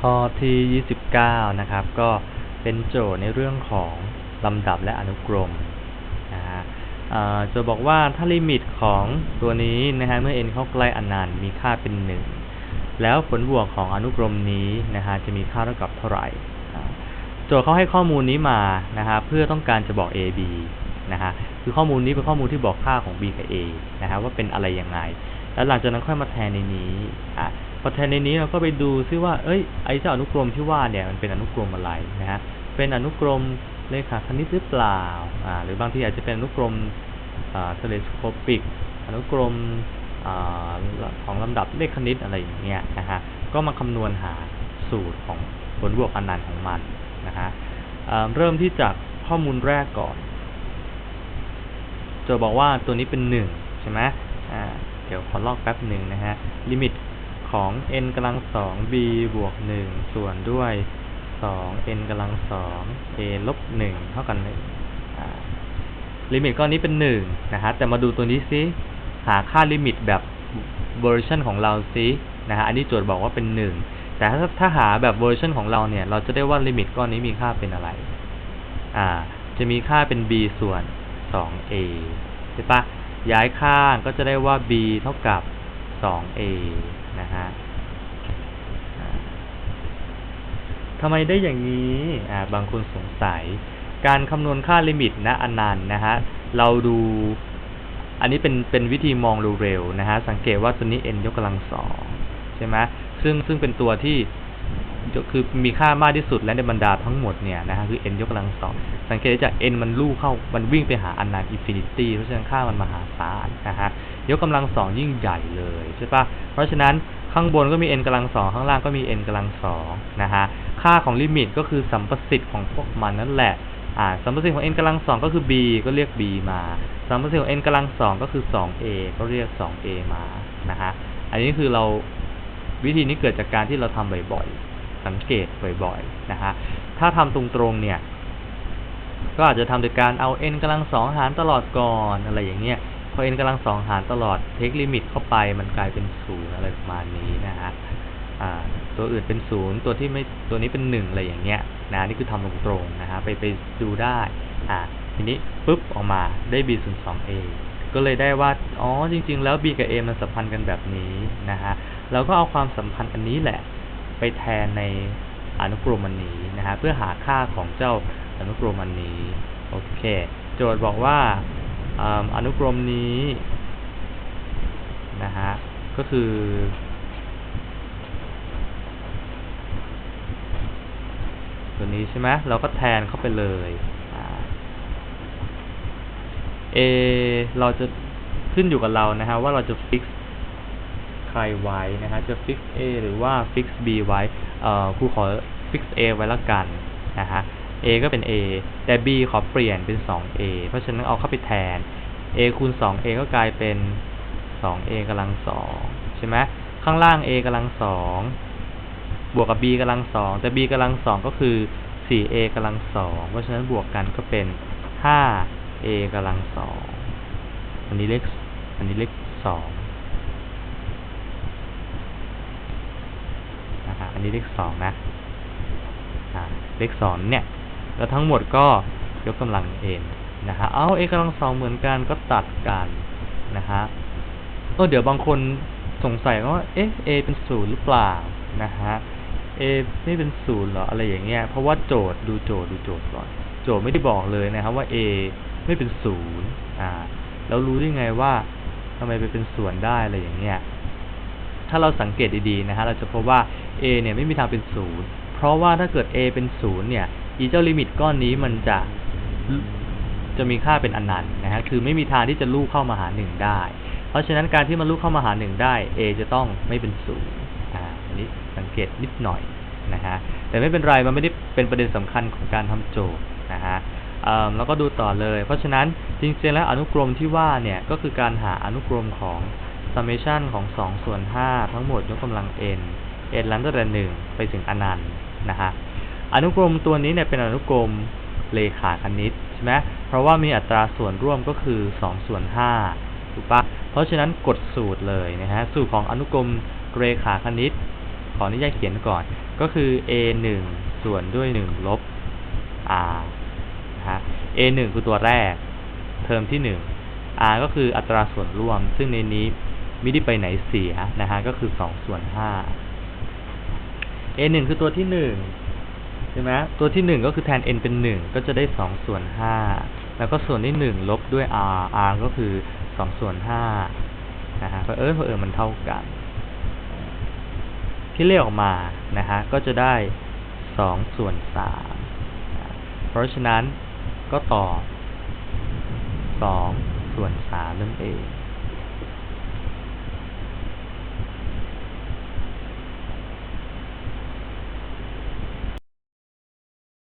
ข้อที่ 29 นะครับ ก็เป็นโจทย์ในเรื่องของลำดับและอนุกรมนะฮะโจทย์บอกว่าถ้าลิมิตของตัวนี้นะฮะเมื่อ n เข้าใกล้อนันต์มีค่าเป็น 1 แล้วผลบวกของอนุกรมนี้นะฮะจะมีค่าเท่ากับเท่าไหร่ โจทย์เขาให้ข้อมูลนี้มานะฮะเพื่อต้องการจะบอก a b นะฮะคือข้อมูลนี้เป็นข้อมูลที่บอกค่าของ b กับ a นะฮะว่าเป็นอะไรยังไง แล้วหลังจากนั้นค่อยมาแทนในนี้อะ พอแทนในนี้เราก็ไปดูซิว่า เอ้ย ไอ้เจ้าอนุกรมที่ว่าเนี่ยมันเป็นอนุกรมอะไรนะฮะ เป็นอนุกรมเลขาคณิตหรือเปล่า อ่า หรือบางทีอาจจะเป็นอนุกรมอ่าเทเลสโคปิก อนุกรมอ่าของลำดับเลขคณิตอะไรอย่างเงี้ยนะฮะ ก็มาคำนวณหาสูตรของผลบวกอนันต์ของมันนะฮะเริ่มที่จากข้อมูลแรกก่อนจทย์บอกว่าตัวนี้เป็นหนึ่งใช่ไหมอ่าเดี๋ยวขอลอกแป๊บหนึ่งนะฮะ ลิมิต ของ n กำลังสอง b บวกหนึ่งส่วนด้วยสอง n กำลังสอง a ลบหนึ่งเท่ากันหนึ่งลิมิตก้อนนี้เป็นหนึ่งนะฮะแต่มาดูตัวนี้ซิหาค่าลิมิตแบบเวอร์ชันของเราซินะฮะอันนี้โจทย์บอกว่าเป็นหนึ่งแต่ถ้าถ้าหาแบบเวอร์ชันของเราเนี่ย เราจะได้ว่าลิมิตก้อนนี้มีค่าเป็นอะไร อ่า จะมีค่าเป็น b ส่วน 2a ใช่ปะย้ายข้างก็จะได้ว่า b เท่ากับ 2a นะฮะทำไมได้อย่างนี้อ่าบางคนสงสัย การคำนวณค่าลิมิตนะอนันต์นะฮะ เราดู อันนี้เป็นเป็นวิธีมองเร็วๆนะฮะ สังเกตว่าตัวนี้ n ยกกำลังสองใช่ไหมซึ่งซึ่งเป็นตัวที่ คือมีค่ามากที่สุดและในบรรดาทั้งหมดเนี่ยนะฮะคือ n ยกกำลังสองสังเกตจาก n มันลู่เข้ามันวิ่งไปหาอนันต์อินฟินิตี้เพราะฉะนั้นค่ามันมหาศาลนะฮะยกกำลังสองยิ่งใหญ่เลยใช่ปะเพราะฉะนั้นข้างบนก็มี n กำลังสองข้างล่างก็มี n กำลังสองนะฮะค่าของลิมิตก็คือสัมประสิทธิ์ของพวกมันนั่นแหละอ่าสัมประสิทธิ์ของ n กำลังสองก็คือ b ก็เรียก b มาสัมประสิทธิ์ของ n กำลังสองก็คือ 2a ก็เรียก 2a มานะฮะอันนี้คือเราวิธีนี้เกิดจากการที่เราทำบ่อยๆ สังเกตบ่อยๆนะฮะถ้าทำตรงๆเนี่ย ก็อาจจะทำโดยการเอา n กำลังสองหารตลอดก่อนอะไรอย่างเงี้ยพอ n กำลังสองหารตลอดเทคลิมิตเข้าไปมันกลายเป็นศูนย์อะไรประมาณนี้นะฮะตัวอื่นเป็นศูนย์ตัวที่ไม่ตัวนี้เป็นหนึ่งอะไรอย่างเงี้ยนะนี่คือทำตรงๆนะฮะไปไปดูได้อ่าทีนี้ปุ๊บออกมาได้ b ส่วนสอง a ก็เลยได้ว่า อ๋อ จริง ๆ แล้ว b กับ a มันสัมพันธ์กันแบบนี้นะฮะ เราก็เอาความสัมพันธ์อันนี้แหละ ไปแทนในอนุกรมอันนี้นะฮะเพื่อหาค่าของเจ้าอนุกรมอันนี้โอเค โจทย์บอกว่าออนุกรมนี้นะฮะก็คือ ตัวนี้ใช่ไหมเราก็แทนเข้าไปเลยอ่า A เราจะขึ้นอยู่กับเรานะฮะว่าเราจะ fix ใครไว้นะฮะจะ fix A หรือว่า fix B ไว้เอ่อครูขอ fix A ไว้ละกันนะฮะ A ก็เป็น A แต่ B ขอเปลี่ยนเป็น 2A เพราะฉะนั้นเอาเข้าไปแทน A คูณ 2A ก็กลายเป็น 2A กำลัง2ใช่ไหมข้างล่าง A กำลัง2บวกกับ B กำลัง2แต่ B กำลัง2ก็คือ 4A กำลัง2เพราะฉะนั้นบวกกันก็เป็น 5A กำลัง2อันนี้เลขอันนี้เลข2ันนี้เลข2นะเลขสองเนี่ย แล้วทั้งหมดก็ยกกำลัง n นนะฮะ เอา a กำลังสองเหมือนกันก็ตัดกันนะฮะเออเดี๋ยวบางคนสงสัยว่า เอ๊ะ a เป็นศูนย์หรือเปล่านะฮะ a ไม่เป็นศูนย์หรออะไรอย่างเงี้ย เพราะว่าโจทย์ดูโจทย์ดูโจทย์ก่อน โจทย์ไม่ได้บอกเลยนะครับว่า a ไม่เป็นศูนย์อ่า แล้วรู้ได้ไงว่าทำไมไปเป็นส่วนได้อะไรอย่างเงี้ย ถ้าเราสังเกตดีๆนะฮะเราจะพบว่า a เนี่ยไม่มีทางเป็นศูนย์เพราะว่าถ้าเกิด a เป็นศูนย์เนี่ยอีเจ้าลิมิตก้อนนี้มันจะจะมีค่าเป็นอนันต์นะฮะคือไม่มีทางที่จะลูกเข้ามาหาหนึ่งได้ เพราะฉะนั้นการที่มันลูกเข้ามาหาหนึ่งได้ a จะต้องไม่เป็นศูนย์อ่าอันนี้สังเกตนิดหน่อยนะฮะแต่ไม่เป็นไรมันไม่ได้เป็นประเด็นสำคัญของการทำโจทย์นะฮะแล้วก็ดูต่อเลย เพราะฉะนั้นจริงๆแล้วอนุกรมที่ว่าเนี่ยก็คือการหาอนุกรมของ summation ของ2ส่วน5ทั้งหมดยกกำลัง n n ลันตั้งแต่1ไปถึงอนันต์นะฮะอนุกรมตัวนี้เนี่ยเป็นอนุกรมเลขาคณิตใช่ไหมเพราะว่ามีอัตราส่วนร่วมก็คือ2ส่วน5ถูกปะเพราะฉะนั้นกดสูตรเลยนะฮะสูตรของอนุกรมเลขาคณิต ขออนุญาตเขียนก่อน ก็คือ a 1ส่วนด้วย 1 ลบ r นะฮะ a 1คือตัวแรก เทอมที่ 1 r ก็คืออัตราส่วนร่วม ซึ่งในนี้ ไม่ได้ไปไหนเสียนะฮะก็คือ2ส่วน5 a 1คือตัวที่1ใช่ไหมตัวที่1ก็คือแทน n เป็น1ก็จะได้2ส่วน5แล้วก็ส่วนที่1ลบด้วย r r ก็คือ2ส่วน5นะฮะเพราะเอิญเพราะเอิญมันเท่ากันที่เลขออกมานะฮะก็จะได้2ส่วน3เพราะฉะนั้นก็ตอบ2ส่วน3นั่นเอง